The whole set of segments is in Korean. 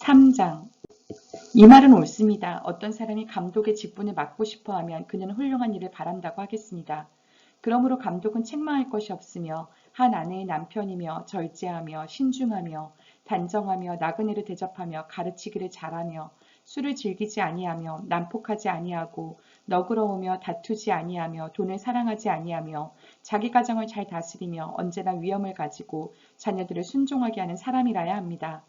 3장 이 말은 옳습니다. 어떤 사람이 감독의 직분을 맡고 싶어 하면 그는 훌륭한 일을 바란다고 하겠습니다. 그러므로 감독은 책망할 것이 없으며 한 아내의 남편이며 절제하며 신중하며 단정하며 나그네를 대접하며 가르치기를 잘하며 술을 즐기지 아니하며 난폭하지 아니하고 너그러우며 다투지 아니하며 돈을 사랑하지 아니하며 자기 가정을 잘 다스리며 언제나 위엄을 가지고 자녀들을 순종하게 하는 사람이라야 합니다.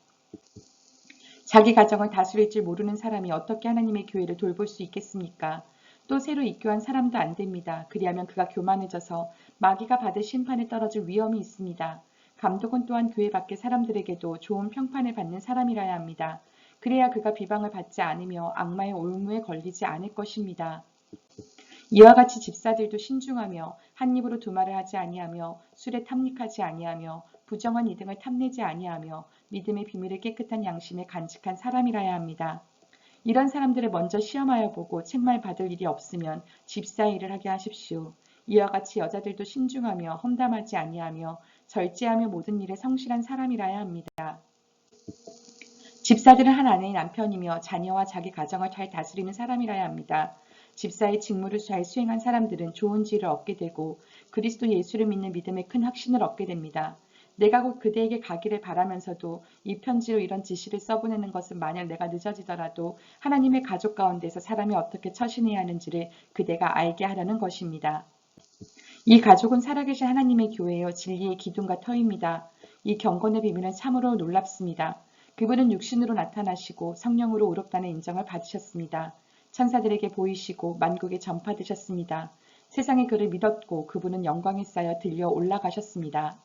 자기 가정을 다스릴 줄 모르는 사람이 어떻게 하나님의 교회를 돌볼 수 있겠습니까? 또 새로 입교한 사람도 안 됩니다. 그리하면 그가 교만해져서 마귀가 받을 심판에 떨어질 위험이 있습니다. 감독은 또한 교회 밖의 사람들에게도 좋은 평판을 받는 사람이라야 합니다. 그래야 그가 비방을 받지 않으며 악마의 올무에 걸리지 않을 것입니다. 이와 같이 집사들도 신중하며 한 입으로 두 말을 하지 아니하며 술에 탐닉하지 아니하며 부정한 이등을 탐내지 아니하며 믿음의 비밀을 깨끗한 양심에 간직한 사람이라야 합니다. 이런 사람들을 먼저 시험하여 보고 책말 받을 일이 없으면 집사 일을 하게 하십시오. 이와 같이 여자들도 신중하며 험담하지 아니하며 절제하며 모든 일에 성실한 사람이라야 합니다. 집사들은 한 아내의 남편이며 자녀와 자기 가정을 잘 다스리는 사람이라야 합니다. 집사의 직무를 잘 수행한 사람들은 좋은 지를 얻게 되고 그리스도 예수를 믿는 믿음의 큰 확신을 얻게 됩니다. 내가 곧 그대에게 가기를 바라면서도 이 편지로 이런 지시를 써보내는 것은 만약 내가 늦어지더라도 하나님의 가족 가운데서 사람이 어떻게 처신해야 하는지를 그대가 알게 하려는 것입니다. 이 가족은 살아계신 하나님의 교회요 진리의 기둥과 터입니다. 이 경건의 비밀은 참으로 놀랍습니다. 그분은 육신으로 나타나시고 성령으로 오롭다는 인정을 받으셨습니다. 천사들에게 보이시고 만국에 전파되셨습니다. 세상에 그를 믿었고 그분은 영광에 쌓여 들려 올라가셨습니다.